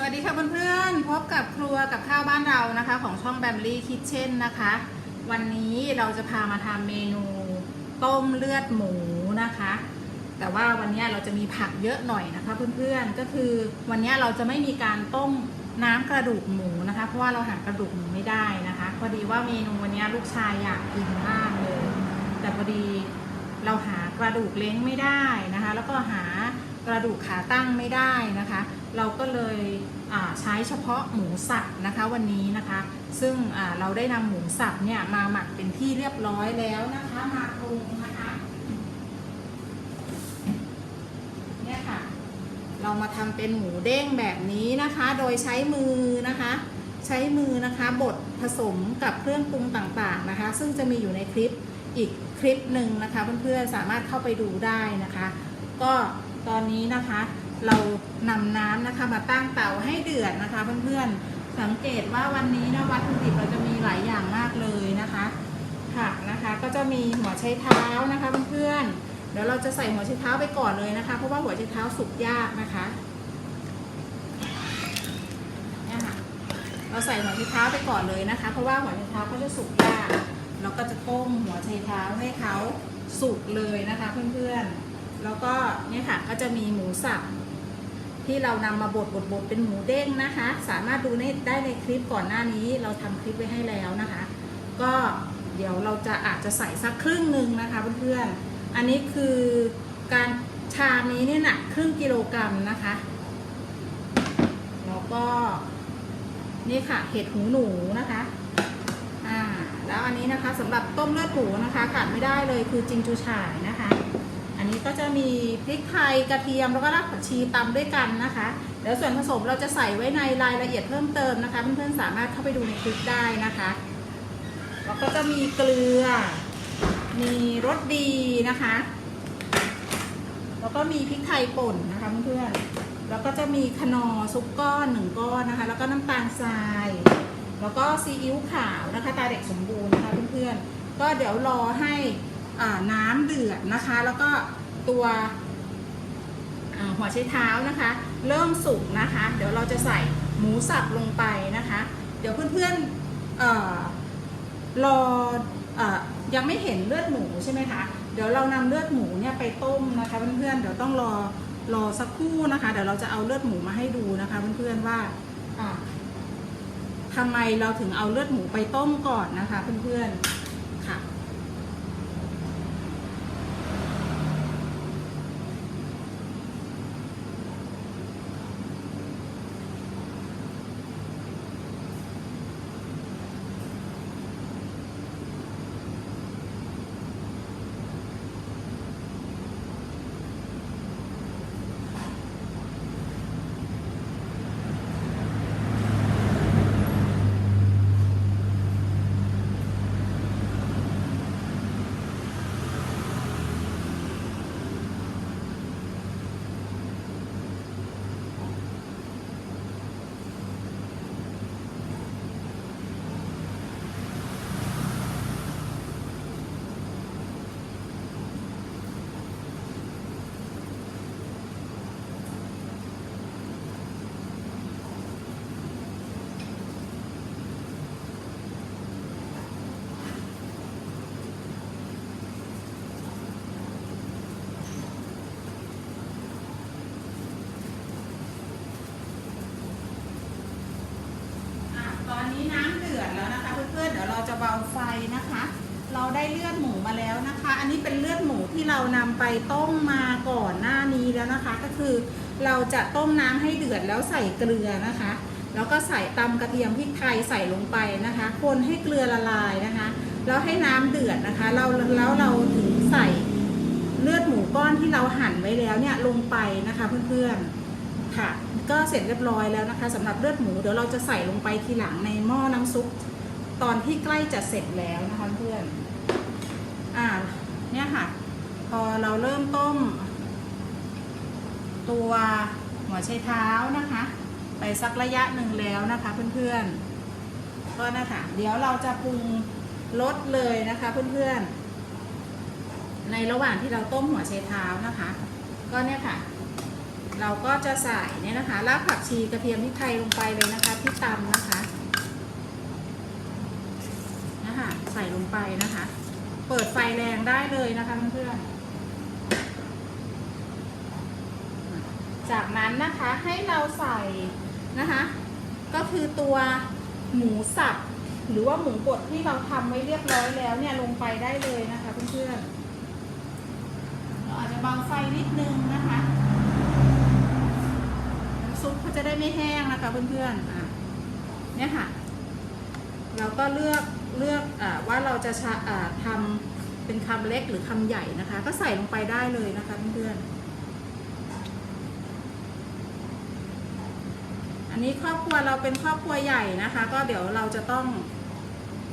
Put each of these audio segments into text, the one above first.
สวัสดีค่ะเพื่อนๆ พบกับครัวกับข้าวบ้านเรานะคะ ของช่องแบมลี่คิทเช่นนะคะ วันนี้เราจะพามาทำเมนูต้มเลือดหมูนะคะ แต่ว่าวันนี้เราจะมีผักเยอะหน่อยนะคะเพื่อนๆ ก็คือวันนี้เราจะไม่มีการต้มน้ำกระดูกหมูนะคะ เพราะว่าเราหากระดูกหมูไม่ได้นะคะ พอดีว่าเมนูวันนี้ลูกชายอยากกินมากเลย แต่พอดีเราหากระดูกเล้งไม่ได้นะคะ แล้วก็หา กระดูกขาตั้งไม่ได้นะคะ เราก็เลยใช้เฉพาะหมูสับนะคะวันนี้นะคะ ซึ่งเราได้นำหมูสับเนี่ยมาหมักเป็นที่เรียบร้อยแล้วนะคะมาปรุงนะคะเนี่ยค่ะเรามาทำเป็นหมูเด้งแบบนี้นะคะ โดยใช้มือนะคะ ใช้มือนะคะบดผสมกับเครื่องปรุงต่างๆนะคะ ซึ่งจะมีอยู่ในคลิปอีกคลิปหนึ่งนะคะเพื่อนๆสามารถเข้าไปดูได้นะคะ ก็ ตอนนี้นะคะ เรานำน้ำนะคะมาตั้งเตาให้เดือดนะคะเพื่อนๆ สังเกตว่าวันนี้นะวัตถุดิบเราจะมีหลายอย่างมากเลยนะคะผักนะคะก็จะมีหัวไชเท้านะคะเพื่อนๆเดี๋ยวเราจะใส่หัวไชเท้าไปก่อนเลยนะคะ เพราะว่าหัวไชเท้าสุกยากนะคะเนี่ยค่ะเราใส่หัวไชเท้าไปก่อนเลยนะคะ เพราะว่าหัวไชเท้าเขาจะสุกยากเราก็จะต้มหัวไชเท้าให้เขาสุกเลยนะคะเพื่อนๆ แล้วก็เนี่ยค่ะก็จะมีหมูสับที่เรานำมาบดบดบดเป็นหมูเด้งนะคะ สามารถดูได้ในคลิปก่อนหน้านี้เราทำคลิปไว้ให้แล้วนะคะ ก็เดี๋ยวเราจะอาจจะใส่สักครึ่งหนึ่งนะคะเพื่อนๆอันนี้คือการชามนี้เนี่ยหนักครึ่งกิโลกรัมนะคะแล้วก็นี่ค่ะเห็ดหูหนูนะคะอ่าแล้วอันนี้นะคะสำหรับต้มเลือดหมูนะคะขาดไม่ได้เลยคือจิงจูฉ่ายนะคะ นี้ก็จะมีพริกไทยกระเทียมแล้วก็รากผักชีตำด้วยกันนะคะเดี๋ยวส่วนผสมเราจะใส่ไว้ในรายละเอียดเพิ่มเติมนะคะเพื่อนๆสามารถเข้าไปดูในคลิปได้นะคะแล้วก็จะมีเกลือ มีรสดีนะคะ แล้วก็มีพริกไทยป่นนะคะเพื่อนๆแล้วก็จะมีขนอซุปก้อนหนึ่งก้อนนะคะ แล้วก็น้ำตาลทราย แล้วก็ซีอิ๊วขาวนะคะตาเด็กสมบูรณ์นะคะเพื่อนๆก็เดี๋ยวรอให้น้ำเดือดนะคะ แล้วก็ ตัวหัวไชเท้านะคะ เริ่มสุกนะคะ เดี๋ยวเราจะใส่หมูสับลงไปนะคะ เดี๋ยวเพื่อนๆออรออยังไม่เห็นเลือดหมูใช่ไหมคะเดี๋ยวเรานำเลือดหมูเนี่ยไปต้มนะคะเพื่อนๆเดี๋ยวต้องรอรอสักครู่นะคะ เดี๋ยวเราจะเอาเลือดหมูมาให้ดูนะคะเพื่อนๆว่าอ่าทำไมเราถึงเอาเลือดหมูไปต้มก่อนนะคะเพื่อนๆค่ะ อะตอนนี้น้ำเดือดแล้วนะคะเพื่อนๆ เดี๋ยวเราจะเบาไฟนะคะ เราได้เลือดหมูมาแล้วนะคะ อันนี้เป็นเลือดหมูที่เรานำไปต้มมาก่อนหน้านี้แล้วนะคะ ก็คือเราจะต้มน้ำให้เดือดแล้วใส่เกลือนะคะ แล้วก็ใส่ตำกระเทียมพริกไทยใส่ลงไปนะคะ คนให้เกลือละลายนะคะ แล้วให้น้ำเดือดนะคะ เราแล้วเราถึงใส่เลือดหมูก้อนที่เราหั่นไว้แล้วเนี่ยลงไปนะคะเพื่อนๆค่ะ ก็เสร็จเรียบร้อยแล้วนะคะสำหรับเลือดหมูเดี๋ยวเราจะใส่ลงไปทีหลังในหม้อน้ำซุป ตอนที่ใกล้จะเสร็จแล้วนะคะเพื่อนอ่าเนี่ยค่ะ พอเราเริ่มต้ม ตัวหัวไชเท้านะคะ ไปสักระยะหนึ่งแล้วนะคะเพื่อนๆก็นะคะเดี๋ยวเราจะปรุงรสเลยนะคะเพื่อนๆ ในระหว่างที่เราต้มหัวไชเท้านะคะ ก็เนี่ยค่ะ เราก็จะใส่เนี่ยนะคะรากผักชีกระเทียมพริกไทยลงไปเลยนะคะที่ตำนะคะนะ คะใส่ลงไปนะคะ เปิดไฟแรงได้เลยนะคะเพื่อนๆจากนั้นนะคะให้เราใส่นะคะ ก็คือตัวหมูสับหรือว่าหมูบดที่เราทำไว้เรียบร้อยแล้วเนี่ยลงไปได้เลยนะคะเพื่อนๆเราอาจจะเบาไฟนิดนึงนะคะน้ำซุปเขาจะได้ไม่แห้งนะคะเพื่อนๆอะเนี่ยค่ะ เราก็เลือก เลือกอว่าเราจะะทำเป็นคำเล็กหรือคำใหญ่นะคะ ก็ใส่ลงไปได้เลยนะคะเพื่อนๆอันนี้ครอบครัวเราเป็นครอบครัวใหญ่นะคะ ก็เดี๋ยวเราจะต้อง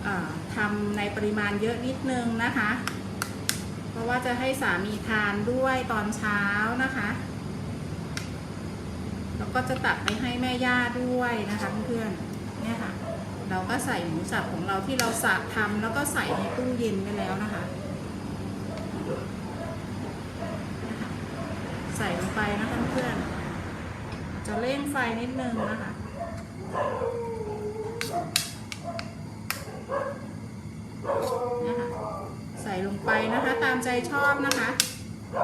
อทำในปริมาณเยอะนิดนึงนะคะ เพราะว่าจะให้สามีทานด้วยตอนเช้านะคะแล้วก็จะตักไปให้แม่ย่าด้วยนะคะเพื่อนๆ เราก็ใส่หมูสับของเราที่เราสับทำแล้วก็ใส่ในตู้เย็นไว้แล้วนะคะ ใส่ลงไปนะคะเพื่อนจะเร่งไฟนิดนึงนะคะเนี่ยค่ะใส่ลงไปนะคะ ตามใจชอบนะคะ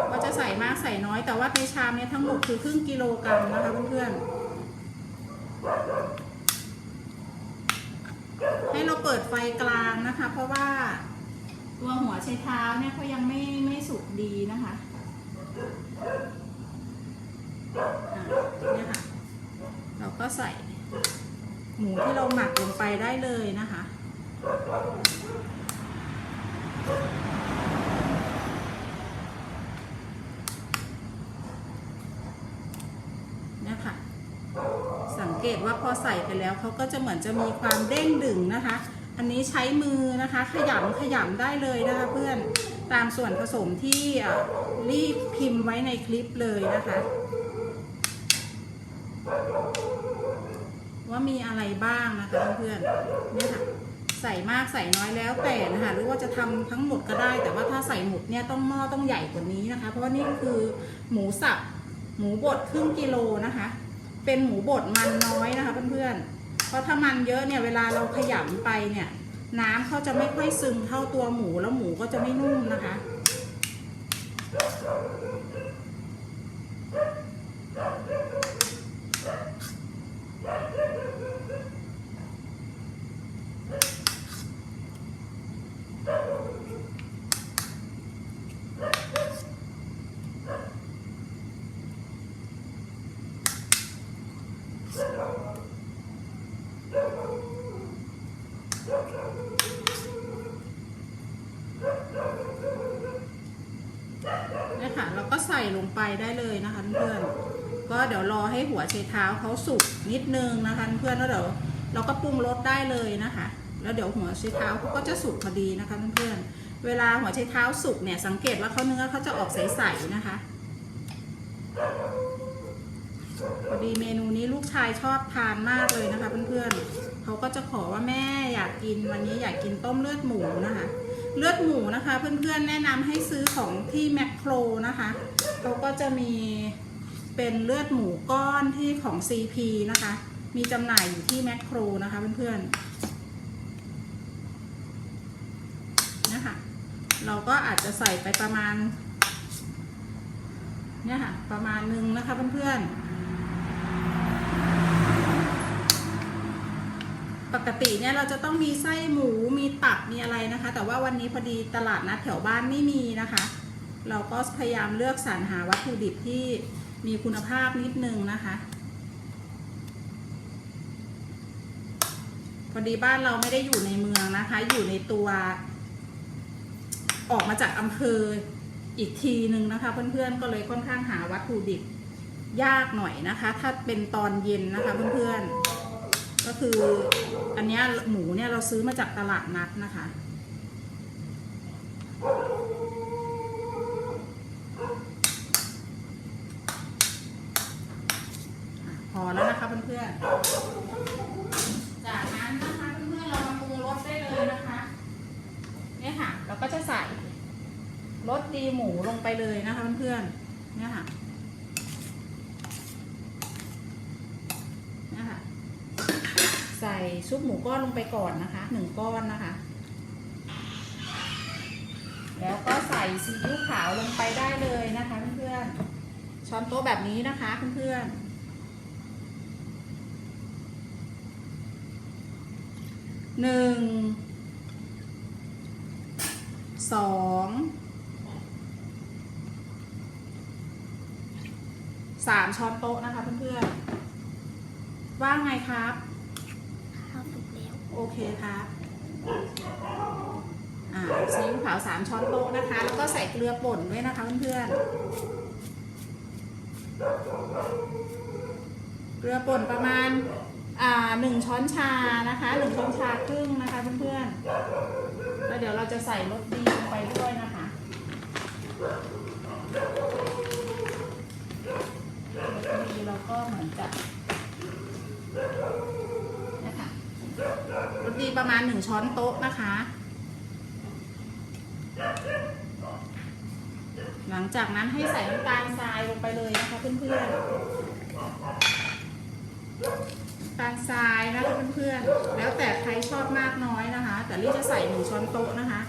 ว่าจะใส่มากใส่น้อยแต่ว่าในชามนี้ทั้งหมดคือครึ่งกิโลกรัมนะคะเพื่อนๆ ให้เราเปิดไฟกลางนะคะ เพราะว่าตัวหัวใช้เท้าเนี่ยเขายังไม่ไม่สุกดีนะคะอ่าเนี่ยค่ะ เราก็ใส่หมูที่เราหมักลงไปได้เลยนะคะ เนี่ยค่ะ สังเกตว่า พอใส่ไปแล้วเขาก็จะเหมือนจะมีความเด้งดึงนะคะ อันนี้ใช้มือนะคะ ขยำขยำได้เลยนะคะเพื่อนตามส่วนผสมที่รีบพิมพ์ไว้ในคลิปเลยนะคะ ว่ามีอะไรบ้างนะคะเพื่อนเนี่ยค่ะใส่มากใส่น้อยแล้วแต่นะคะหรือว่าจะทำทั้งหมดก็ได้ แต่ว่าถ้าใส่หมดเนี่ยต้องหม้อต้องใหญ่กว่านี้นะคะ เพราะว่านี่คือหมูสับหมูบดครึ่งกิโลนะคะ เป็นหมูบดมันน้อยนะคะเพื่อนๆ เพราะถ้ามันเยอะเนี่ยเวลาเราขยำไปเนี่ย น้ำเขาจะไม่ค่อยซึมเท่าตัวหมูแล้วหมูก็จะไม่นุ่มนะคะ เนี่ยค่ะเราก็ ใส่ลงไปได้เลยนะคะเพื่อนก็เดี๋ยวรอให้หัวไชเท้าเขาสุกนิดนึงนะคะเพื่อนแล้วเดี๋ยวเราก็ปรุงรสได้เลยนะคะ แล้วเดี๋ยวหัวไชเท้าเขาก็จะสุกพอดีนะคะเพื่อนเวลาหัวไชเท้าสุกเนี่ยสังเกตว่าเขาเนื้อเขาจะออกใสๆนะคะพอดีเมนูนี้ลูกชายชอบทานมากเลยนะคะเพื่อนๆเขาก็จะขอว่าแม่อยากกินวันนี้อยากกินต้มเลือดหมูนะคะ เลือดหมูนะคะ เพื่อนๆแนะนำให้ซื้อของที่แมคโครนะคะ เขาก็จะมีเป็นเลือดหมูก้อนที่ของ CP นะคะ มีจำหน่ายอยู่ที่แมคโครนะคะเพื่อนๆนะคะเราก็อาจจะใส่ไปประมาณเนี่ยค่ะประมาณนึงนะคะเพื่อนๆ ปกติเนี่ยเราจะต้องมีไส้หมูมีตับมีอะไรนะคะ แต่ว่าวันนี้พอดีตลาดนัดแถวบ้านไม่มีนะคะ เราก็พยายามเลือกสรรหาวัตถุดิบที่มีคุณภาพนิดนึงนะคะ พอดีบ้านเราไม่ได้อยู่ในเมืองนะคะ อยู่ในตัว ออกมาจากอำเภออีกทีหนึ่งนะคะ เพื่อนๆก็เลยค่อนข้างหาวัตถุดิบยากหน่อยนะคะ ถ้าเป็นตอนเย็นนะคะเพื่อนๆก็คืออันนี้หมูเนี่ยเราซื้อมาจากตลาดนัดนะคะ พอแล้วนะคะเพื่อนๆ จากนั้นนะคะเพื่อนๆเรามาปรุงรสได้เลยนะคะ เนี่ยค่ะ เราก็จะใส่รสดีหมูลงไปเลยนะคะเพื่อนๆ เนี่ยค่ะ นะคะใส่ ซุปหมูก้อนลงไปก่อนนะคะหนึ่งก้อนนะคะ แล้วก็ใส่ซีอิ๊วขาวลงไปได้เลยนะคะเพื่อนๆช้อนโต๊ะแบบนี้นะคะเพื่อนๆหนึ่งสองสามช้อนโต๊ะนะคะเพื่อนๆว่าไงครับาวสุกแล้ว โอเคครับอ่าซีอิ๊วขาวสามช้อนโต๊ะนะคะ แล้วก็ใส่เกลือป่นด้วยนะคะเพื่อนๆ เกลือป่นประมาณอ่าหนึ่งช้อนชานะคะหนึ่งช้อนชาครึ่งนะคะเพื่อนๆ แล้วเดี๋ยวเราจะใส่รสดีลงไปด้วยนะคะรสดีเราก็เหมือนจะ รสดีประมาณหนึ่งช้อนโต๊ะนะคะ หลังจากนั้นให้ใส่น้ำตาลทรายลงไปเลยนะคะเพื่อนๆน้ำตาลทรายนะคะเพื่อนๆแล้วแต่ใครชอบมากน้อยนะคะ แต่ลี่จะใส่หนึ่งช้อนโต๊ะนะคะ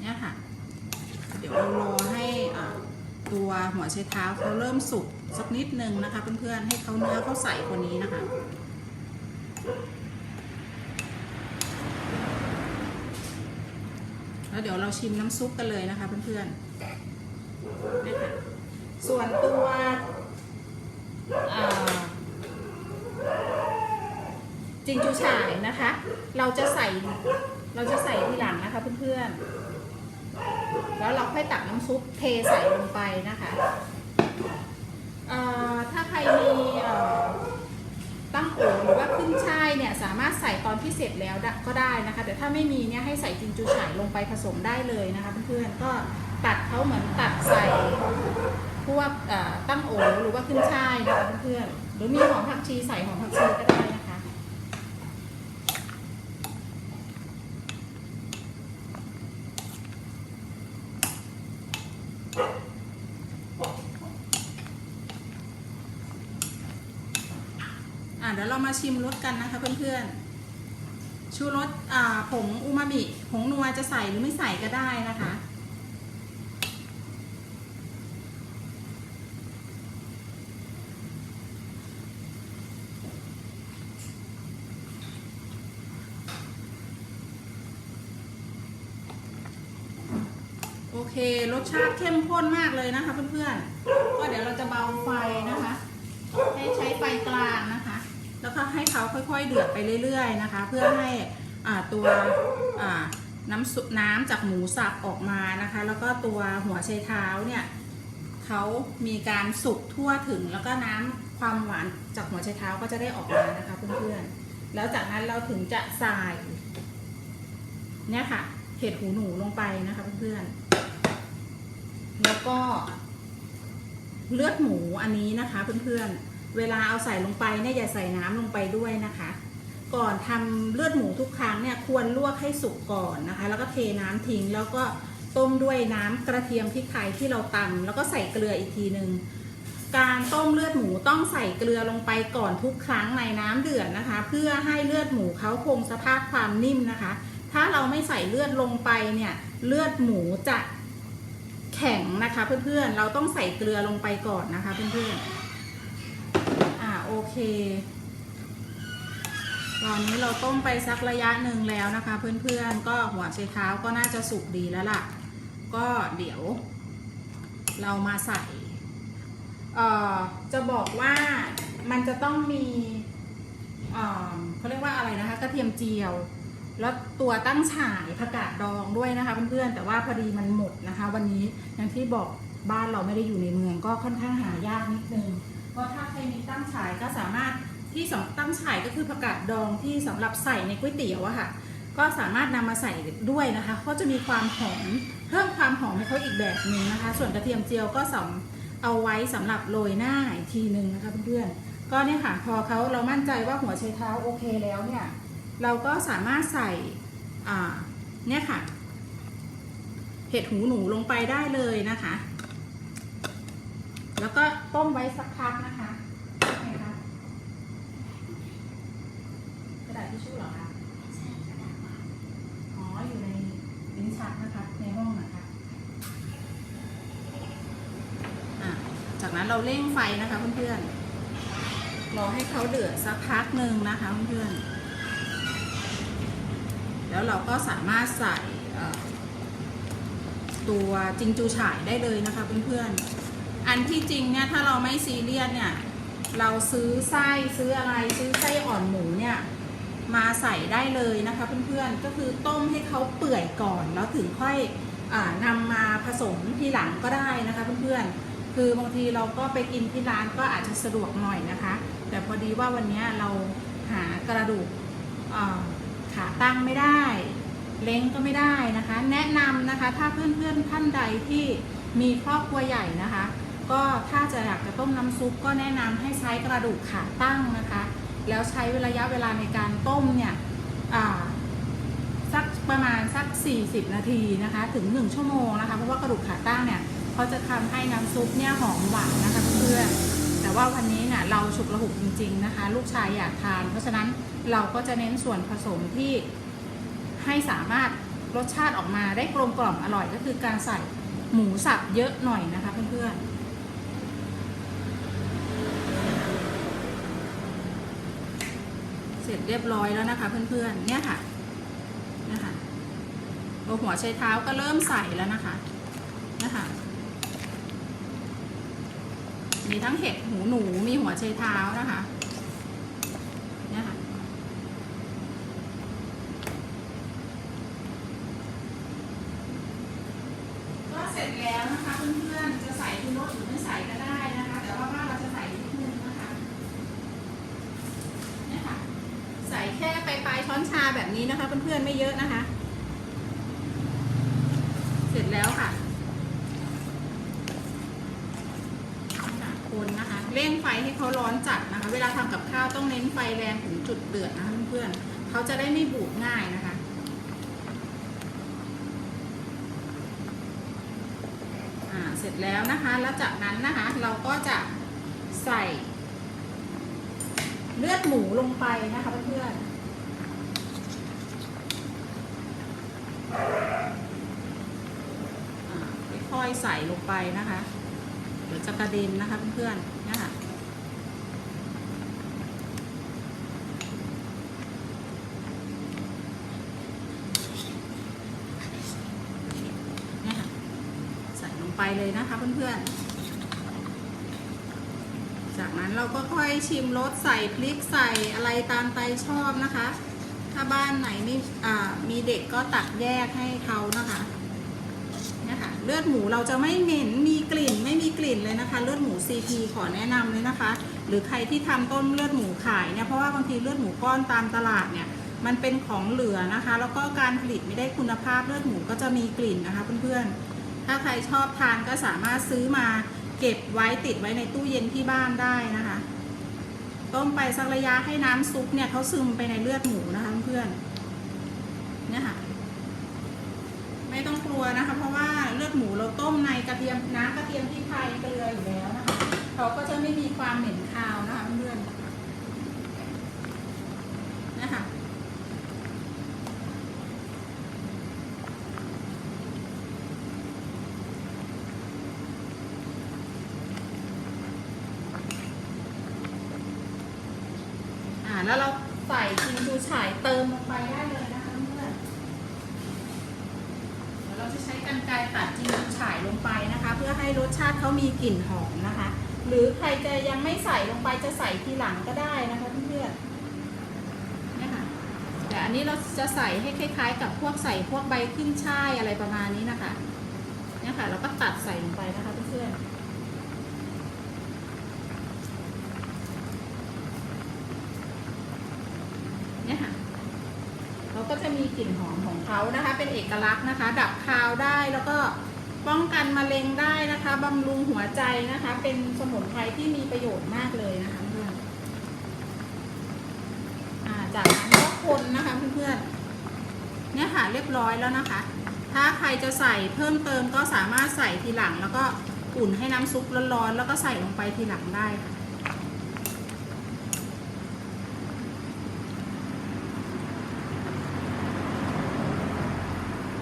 เนี่ยค่ะ เดี๋ยวเรารอให้อ่าตัวหัวไช เท้าเขาเริ่มสุกสักนิดนึงนะคะ เพื่อนๆให้เขาเนื้อเขาใสกว่านี้นะคะแล้วเดี๋ยวเราชิมน้ำซุปกันเลยนะคะเพื่อนๆนี่ค่ะส่วนตัวจิงจูฉ่ายนะคะ เราจะใส่เราจะใส่ทีหลังนะคะเพื่อนๆ แล้วเราค่อยตักน้ำซุปเทใส่ลงไปนะคะ เอ่อถ้าใครมีเอ่อตั้งโอ่งหรือว่าขึ้นช่ายเนี่ยสามารถใส่ตอนที่เสร็จแล้วได้ก็ได้นะคะ แต่ถ้าไม่มีเนี่ยให้ใส่จินจูฉ่ายลงไปผสมได้เลยนะคะเพื่อนๆก็ตัดเขาเหมือนตัดใส่พวกเอ่อตั้งโอ่งหรือว่าขึ้นช่ายนะคะเพื่อนๆหรือมีหอมผักชีใส่หอมผักชีก็ได้นะคะ อะเดี๋ยวเรามาชิมรสกันนะคะเพื่อนๆ ชูรสอ่าผงอูมามิผงนัวจะใส่หรือไม่ใส่ก็ได้นะคะ โอเค รสชาติเข้มข้นมากเลยนะคะเพื่อนๆ ก็เดี๋ยวเราจะเบาไฟนะคะ ให้ใช้ไฟกลางนะคะ แล้วก็ให้เขาค่อยๆเดือดไปเรื่อยๆนะคะ เพื่อให้ตัวน้ำซุน้ำจากหมูสับออกมานะคะ แล้วก็ตัวหัวไชเท้าเนี่ยเขามีการสุกทั่วถึง แล้วก็น้ำความหวานจากหัวไชเท้าก็จะได้ออกมานะคะเพื่อนๆแล้วจากนั้นเราถึงจะใส่เนี่ยค่ะเห็ดหูหนูลงไปนะคะเพื่อนๆแล้วก็เลือดหมูอันนี้นะคะเพื่อนๆ เวลาเอาใส่ลงไปเนี่ยอย่าใส่น้ำลงไปด้วยนะคะ ก่อนทำเลือดหมูทุกครั้งเนี่ยควรลวกให้สุกก่อนนะคะ แล้วก็เทน้ำทิ้งแล้วก็ต้มด้วยน้ำกระเทียมพริกไทยที่เราตำแล้วก็ใส่เกลืออีกทีหนึ่งการต้มเลือดหมูต้องใส่เกลือลงไปก่อนทุกครั้งในน้ำเดือดนะคะ เพื่อให้เลือดหมูเขาคงสภาพความนิ่มนะคะ ถ้าเราไม่ใส่เลือดลงไปเนี่ยเลือดหมูจะแข็งนะคะเพื่อนๆ เราต้องใส่เกลือลงไปก่อนนะคะเพื่อนๆ โอเค ตอนนี้เราต้มไปสักระยะหนึ่งแล้วนะคะ เพื่อนๆก็หัวไชเท้าก็น่าจะสุกดีแล้วล่ะ ก็เดี๋ยว เรามาใส่เอ่อจะบอกว่ามันจะต้องมีเอ่อเขาเรียกว่าอะไรนะคะกระเทียมเจียว แล้วตัวตั้งฉ่ายผักกาดดองด้วยนะคะเพื่อนๆแต่ว่าพอดีมันหมดนะคะ วันนี้อย่างที่บอกบ้านเราไม่ได้อยู่ในเมืองก็ค่อนข้างหายากนิดนึง ก็ถ้าใครมีตั้งฉายก็สามารถที่สำตั้งฉายก็คือผักกาดดองที่สำหรับใส่ในก๋วยเตี๋ยวอะค่ะ ก็สามารถนำมาใส่ด้วยนะคะก็จะมีความหอมเพิ่มความหอมให้เขาอีกแบบหนึ่งนะคะ ส่วนกระเทียมเจียวก็สำเอาไว้สำหรับโรยหน้าอีกทีหนึ่งนะคะเพื่อนๆก็เนี่ยค่ะพอเขาเรามั่นใจว่าหัวไชเท้าโอเคแล้วเนี่ยเราก็สามารถใส่เนี่ยค่ะเห็ดหูหนูลงไปได้เลยนะคะ แล้วก็ต้มไว้สักพักนะคะไงคะกระดาษทิชชู่เหรอคะใช่กระดาษวางอ๋อ อยู่ในลิ้นชักนะคะ ในห้องนะคะจากนั้นเราเร่งไฟนะคะเพื่อนๆรอให้เขาเดือดสักพักหนึ่งนะคะเพื่อนๆ แล้วเราก็สามารถใส่ตัวจิงจูฉ่ายได้เลยนะคะเพื่อนๆ อันที่จริงเนี่ยถ้าเราไม่ซีเรียสเนี่ย เราซื้อไส้ซื้ออะไรซื้อไส้อ่อนหมูเนี่ยมาใส่ได้เลยนะคะเพื่อนๆ ก็คือต้มให้เขาเปื่อยก่อนแล้วถึงค่อยอนำมาผสมทีหลังก็ได้นะคะเพื่อนๆ คือบางทีเราก็ไปกินที่ร้านก็อาจจะสะดวกหน่อยนะคะ แต่พอดีว่าวันนี้เราหากระดูกขาตั้งไม่ได้ เล้งก็ไม่ได้นะคะ แนะนำนะคะถ้าเพื่อนๆท่านใดที่มีครอบครัวใหญ่นะคะ ก็ถ้าจะอยากจะต้มน้ำซุปก็แนะนำให้ใช้กระดูกขาตั้งนะคะ แล้วใช้ระยะเวลาในการต้มเนี่ยสักประมาณสัก 40 นาทีนะคะ ถึง 1 ชั่วโมงนะคะ เพราะว่ากระดูกขาตั้งเนี่ยเขาจะทำให้น้ำซุปเนี่ยหอมหวานนะคะเพื่อนแต่ว่าวันนี้เนี่ยเราฉุกระหุกจริง ๆนะคะ ลูกชายอยากทาน เพราะฉะนั้นเราก็จะเน้นส่วนผสมที่ให้สามารถรสชาติออกมาได้กลมกล่อมอร่อย ก็คือการใส่หมูสับเยอะหน่อยนะคะเพื่อนๆ เสร็จเรียบร้อยแล้วนะคะ เพื่อนๆ เนี่ยค่ะ นะคะตัวหัวใชเท้าก็เริ่มใส่แล้วนะคะ นะคะ มีทั้งเห็ดหูหนู มีหัวใชเท้านะคะ เนี่ยค่ะ ก็เสร็จแล้วนะคะเพื่อนๆ จะใส่ทุนรสหรือไม่ใส่ก็ได้นะคะ แต่ว่าว่าเราจะใส่นิดนึงนะคะ เนี่ยค่ะ ใส่แค่ปลายๆช้อนชาแบบ นะคะเพื่อนๆไม่เยอะนะคะ เสร็จแล้วค่ะคนนะคะเร่งไฟให้เขาร้อนจัดนะคะ เวลาทำกับข้าวต้องเน้นไฟแรงถึงจุดเดือดนะคะเพื่อนๆเขาจะได้ไม่บูดง่ายนะคะเสร็จแล้วนะคะ แล้วจากนั้นนะคะเราก็จะใส่ เลือดหมูลงไปนะคะเพื่อนๆอ่าค่ อยๆใส่ลงไปนะคะ เดี๋ยวจะกระเด็นนะคะเพื่อนๆนี่ค่ะคะใส่ลงไปเลยนะคะเพื่อนๆ จากนั้นเราก็ค่อยชิมรสใส่พริกใส่อะไรตามใจชอบนะคะ ถ้าบ้านไหนไม่มีเด็กก็ตักแยกให้เขานะคะ เลือดหมูเราจะไม่เหม็นมีกลิ่นไม่มีกลิ่นเลยนะคะ เลือดหมู CP ขอแนะนำเลยนะคะ หรือใครที่ทำต้มเลือดหมูขายเนี่ยเพราะว่าบางทีเลือดหมูก้อนตามตลาดเนี่ยมันเป็นของเหลือนะคะ แล้วก็การผลิตไม่ได้คุณภาพเลือดหมูก็จะมีกลิ่นนะคะเพื่อนๆ ถ้าใครชอบทานก็สามารถซื้อมาเก็บไว้ติดไว้ในตู้เย็นที่บ้านได้นะคะ ต้มไปสักระยะให้น้ำซุปเนี่ยเขาซึมไปในเลือดหมูนะคะเพื่อนๆเนี่ยค่ะ ไม่ต้องกลัวนะคะ เพราะว่าเลือดหมูเราต้มในกระเทียมน้ำกระเทียมพริกไทยเกลืออยู่แล้วนะคะเขาก็จะไม่มีความเหม็นคาวนะคะเพื่อนๆนะคะ อ่าแล้วเราใส่จิงจูฉ่ายเติมลงไปได้เลยนะคะเพื่อนเดี๋ยวเราจะใช้กรรไกรตัดจิงจูฉ่ายลงไปนะคะ เพื่อให้รสชาติเขามี กลิ่นหอมนะคะ หรือใครจะยังไม่ใส่ลงไปจะใส่ทีหลังก็ได้นะคะเพื่อนๆเนี่ยค่ะแต่อันนี้เราจะใส่ให้คล้าย ๆ กับพวกใส่พวกใบขึ้นช่ายอะไรประมาณนี้นะคะเนี่ยค่ะเราก็ตัดใส่ลงไปนะคะเพื่อนๆเนี่ยค่ะเราก็จะมีกลิ่นหอมของเขานะคะ เป็นเอกลักษณ์นะคะ ดับคาวได้แล้วก็ ป้องกันมะเร็งได้นะคะบำรุงหัวใจนะคะ เป็นสมุนไพรที่มีประโยชน์มากเลยนะคะเพื่อนจากนั้นก็คนนะคะเพื่อนๆเนี่ยค่ะเรียบร้อยแล้วนะคะ ถ้าใครจะใส่เพิ่มเติมก็สามารถใส่ทีหลัง แล้วก็อุ่นให้น้ำซุปร้อนๆแล้วก็ใส่ลงไปทีหลังได้ค่ะ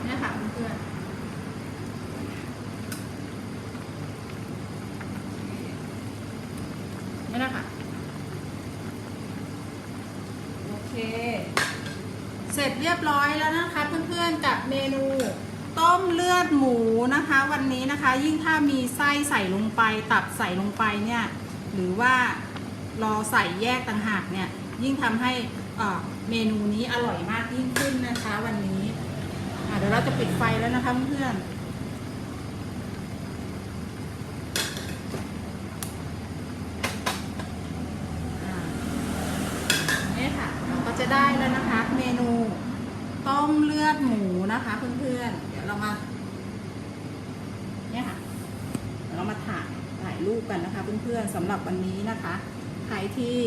เนี่ยค่ะเพื่อนๆนี่แหละค่ะ โอเค เสร็จเรียบร้อยแล้วนะคะเพื่อนๆกับเมนูต้มเลือดหมูนะคะ วั นะคะ ยิ่งถ้ามีไส้ใส่ลงไป ตับใส่ลงไปเนี่ยหรือว่ารอใส่แยกต่างหากเนี่ยยิ่งทำให้เอ่อเมนูนี้อร่อยมากยิ่งขึ้นนะคะวันนี้เดี๋ยวเราจะปิดไฟแล้วนะคะเพื่อนนี่ค่ะเราก็จะได้แล้วนะคะ เมนูต้มเลือดหมูนะคะเพื่อนๆเดี๋ยวเรามา เนี่ยค่ะ เดี๋ยวเรามาถ่ายถ่ายรูปกันนะคะ เพื่อนๆสำหรับวันนี้นะคะ ใครที่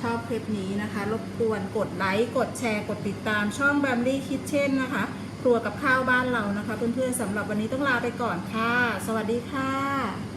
ชอบคลิปนี้นะคะ รบกวนกดไลค์กดแชร์กดติดตามช่อง b บมลี่คิ t เช่นนะคะ ครัวกับข้าวบ้านเรานะคะ เพื่อนๆสำหรับวันนี้ต้องลาไปก่อนค่ะ สวัสดีค่ะ